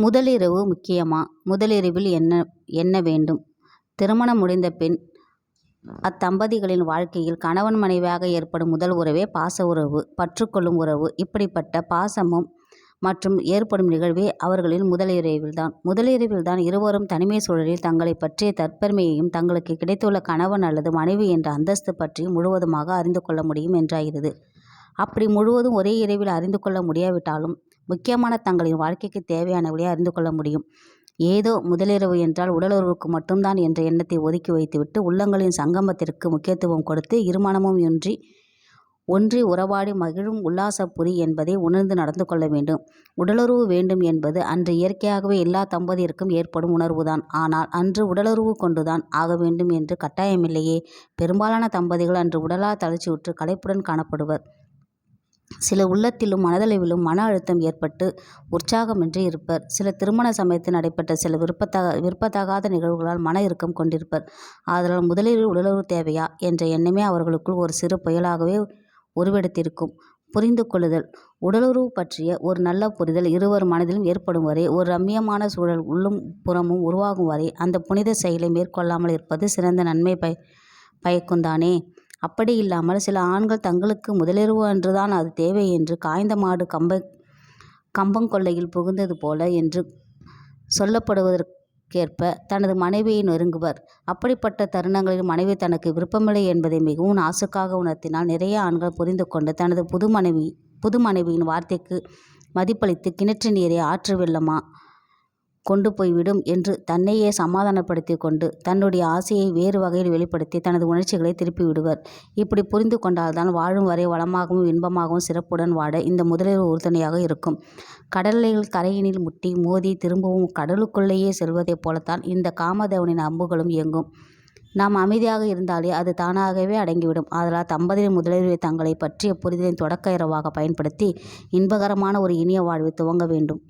முதலிரவு முக்கியமா? முதலிரவில் என்ன என்ன வேண்டும்? திருமணம் முடிந்த பின் அத்தம்பதிகளின் வாழ்க்கையில் கணவன் மனைவியாக ஏற்படும் முதல் உறவே பாச உறவு பற்றுக்கொள்ளும் உறவு. இப்படிப்பட்ட பாசமும் மற்றும் ஏற்படும் நிகழ்வே அவர்களின் முதலிரவில்தான். முதலிரவில்தான் இருவரும் தனிமைச் சூழலில் தங்களைப் பற்றிய தற்பெருமையையும் தங்களுக்கு கிடைத்துள்ள கணவன் அல்லது மனைவி என்ற அந்தஸ்து பற்றியும் முழுவதுமாக அறிந்து கொள்ள முடியும் என்றாகிறது. அப்படி முழுவதும் ஒரே இரவில் அறிந்து கொள்ள முடியாவிட்டாலும் முக்கியமான தங்களின் வாழ்க்கைக்கு தேவையானவற்றை அறிந்து கொள்ள முடியும். ஏதோ முதலிரவு என்றால் உடலுறவுக்கு மட்டும்தான் என்ற எண்ணத்தை ஒதுக்கி வைத்துவிட்டு உள்ளங்களின் சங்கமத்திற்கு முக்கியத்துவம் கொடுத்து இருமணமும் ஒன்றி ஒன்றி உறவாடி மகிழும் உல்லாசப்புரி என்பதை உணர்ந்து நடந்து கொள்ள வேண்டும். உடலுறவு வேண்டும் என்பது அன்று இயற்கையாகவே எல்லா தம்பதியருக்கும் ஏற்படும் உணர்வுதான். ஆனால் அன்று உடலுறவு கொண்டுதான் ஆக வேண்டும் என்று கட்டாயமில்லையே. பெரும்பாலான தம்பதிகள் அன்று உடலால் தளர்ச்சியுற்று களைப்புடன் காணப்படுவர். சில உள்ளத்திலும் மனதளவிலும் மன அழுத்தம் ஏற்பட்டு உற்சாகமின்றி இருப்பர். சில திருமண சமயத்தில் நடைபெற்ற சில விரும்பத்தகாத நிகழ்வுகளால் மன இறுக்கம் கொண்டிருப்பர். ஆதலால் முதலில் உடலுறவு தேவையா? என்ற எண்ணமே அவர்களுக்குள் ஒரு சிறு புயலாகவே உருவெடுத்திருக்கும். புரிந்து கொள்ளுதல் உடலுறவு பற்றிய ஒரு நல்ல புரிதல் இருவர் மனதிலும் ஏற்படும் வரை ஒரு ரம்மியமான சூழல் உள்ளும் புறமும் உருவாகும் வரை அந்த புனித செயலை மேற்கொள்ளாமல் இருப்பது சிறந்த நன்மை பயக்குந்தானே. அப்படி இல்லாமல் சில ஆண்கள் தங்களுக்கு முதலிரவு அன்றுதான் அது தேவை என்று காய்ந்த மாடு கம்ப கம்பங்கொல்லையில் புகுந்தது போல என்று சொல்லப்படுவதற்கேற்ப தனது மனைவியை நெருங்குவர். அப்படிப்பட்ட தருணங்களில் மனைவி தனக்கு விருப்பமில்லை என்பதை மிகவும் நாசுக்காக உணர்த்தினால் நிறைய ஆண்கள் புரிந்து கொண்டு தனது புது மனைவியின் வார்த்தைக்கு மதிப்பளித்து கிணற்று நீரை ஆற்று வெள்ளமா கொண்டு போய் விடும் என்று தன்னையே சமாதானப்படுத்திக் கொண்டு தன்னுடைய ஆசையை வேறு வகையில் வெளிப்படுத்தி தனது உணர்ச்சிகளை திருப்பி விடுவர். இப்படி புரிந்து கொண்டால்தான் வாழும் வரை வளமாகவும் இன்பமாகவும் சிறப்புடன் வாழ இந்த முதலில் உறுதுணையாக இருக்கும். கடலையில் கரையினில் முட்டி மோதி திரும்பவும் கடலுக்குள்ளேயே செல்வதைப் போலத்தான் இந்த காமதேவனின் அம்புகளும் இயங்கும். நாம் அமைதியாக இருந்தாலே அது தானாகவே அடங்கிவிடும். அதனால் தம்பதியின் முதலிரவை தங்களைப் பற்றிய புரிதலின் தொடக்க இரவாக பயன்படுத்தி இன்பகரமான ஒரு இனிய வாழ்வை துவங்க வேண்டும்.